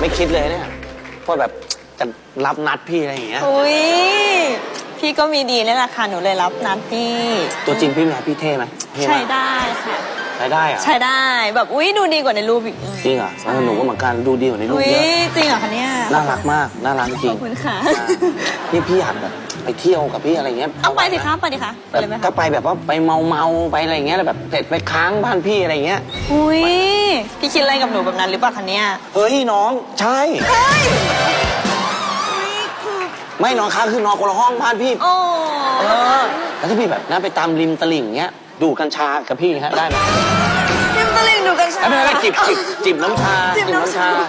ไม่คิดเลยเนี่ยว่าแบบจะรับนัดพี่อะไรอย่างเงี้ย อุ้ยพี่ก็มีดีนี่แหละค่ะหนูเลยรับนัดพี่ ตัวจริงพี่เป็นไงพี่เท่ไหมเท่ใช่มากได้ค่ะ ใช้ได้เหรอะใช่ได้แบบอุ้ยดูดีกว่าในรูปอีกจริงเหรอเออหนูก็เหมือนกันดูดีกว่าในรูปอุ้ยเยอะ จริงเหรอคะเนี่ยน่ารักมาก น่ารักจริขงอบคุณค่ะอ่านี่พี่อยากแบบ ไปเที่ยวกับพี่อะไรเงี้ยเอาไปสิคะไปดิคะไปแบบเลยไหมก็คะไปแบบว่าไปเมาเมาๆไปอะไรเงี้ยแล้วแบบเสร็จไปค้างบ้านพี่อะไรเงี้ย อุ้ยพี่คิดอะไรกับหนูแบบนั้นหรือเปล่าคะเนี่ยเฮ้ยน้องใช่ เฮ้ยไม่นอนค้างคือนอนคนละห้องบ้านพี่ โอ้เออ แล้วถ้าพี่แบบน่าไปตามริมตลิ่งเงี้ย ดูดกัญชากับพี่ฮะได้ไหมพิมพ์ตะลิงดูกันชาไม่เป็นไรจิบจิบจิบน้ำชาจิบน้ำชาก็ได้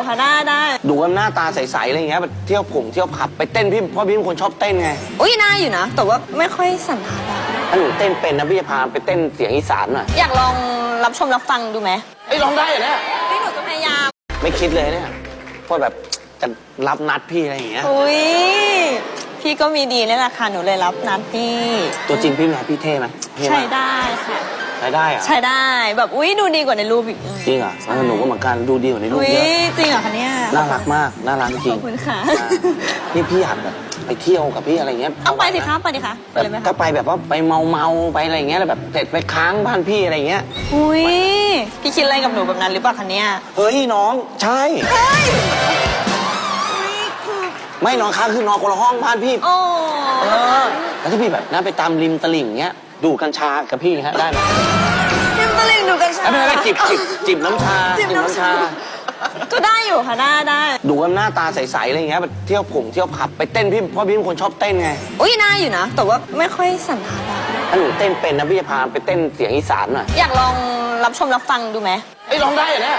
อยู่ค่ะได้ได้ดูว่าหน้าตาใสๆอะไรเงี้ยแบบเที่ยวผงเที่ยวผับไปเต้นพี่เพราะพี่เป็นคนชอบเต้นไงอุ้ยน่าอยู่นะ แต่ว่าไม่ค่อยสันทัดอะถ้าหนูเต้นเป็นนะพี่จะพาไปเต้นเสียงอีสานหน่อยอยากลองรับชมรับฟังดูไหมไอ้ยร้องได้เหรอเนี่ยนี่หนูจะพยายามไม่คิดเลยเนี่ยว่าแบบจะรับนัดพี่อะไรอย่างเงี้ยอุ้ยพี่ก็มีดีนี่แหละค่ะหนูเลยรับนัดพี่ตัวจริงพี่เป็นไงพี่เท่ไหมเท่ใช่มากได้ค่ะ ใช้ได้เหรอะใช่ได้แบบอุ้ยดูดีกว่าในรูปอีกจริงเหรอเออหนูก็เหมือนกันดูดีกว่าในรูปอุ้ยเยอะ จริงเหรอคะเนี่ยน่ารักมาก น่ารักจขริองบคุณค่ะอ่านี่พี่อยากแบบไปเที่ยวกับพี่อะไรเงี้ยเอาไปสิคะไปดิคะไปแบบเลยไหมก็คะไปแบบว่าไปเมาเมาๆไปอะไรเงี้ยแล้วแบบเสร็จไปค้างบ้านพี่อะไรเงี้ย อุ้ยพี่คิดอะไรกับหนูแบบนั้นหรือเปล่าคะเนี่ยเฮ้ยน้องใช่เฮ้ยไม่นอนค้างคือนอนคนละห้องบ้านพี่ โอ้ เออ แล้วถ้าพี่แบบน่าไปตามริมตลิ่งเงี้ย ดูดกัญชากับพี่ฮะได้ไหมพิมพ์ตะลิงดูกันชาไม่เป็นไรจิบจิบจิบน้ำชาจิบน้ำชา ก็ได้อยู่ค่ะได้ได้ดูว่าหน้าตาใสๆอะไรเงี้ยแบบเที่ยวผงเที่ยวผับไปเต้นพี่เพราะพี่เป็นคนชอบเต้นไงอุ้ยน่าอยู่นะ แต่ว่าไม่ค่อยสันทัดอะถ้าหนูเต้นเป็นนะพี่จะพาไปเต้นเสียงอีสานหน่อยอยากลองรับชมรับฟังดูไหมไอ้ยร้องได้เหรอเนี่ย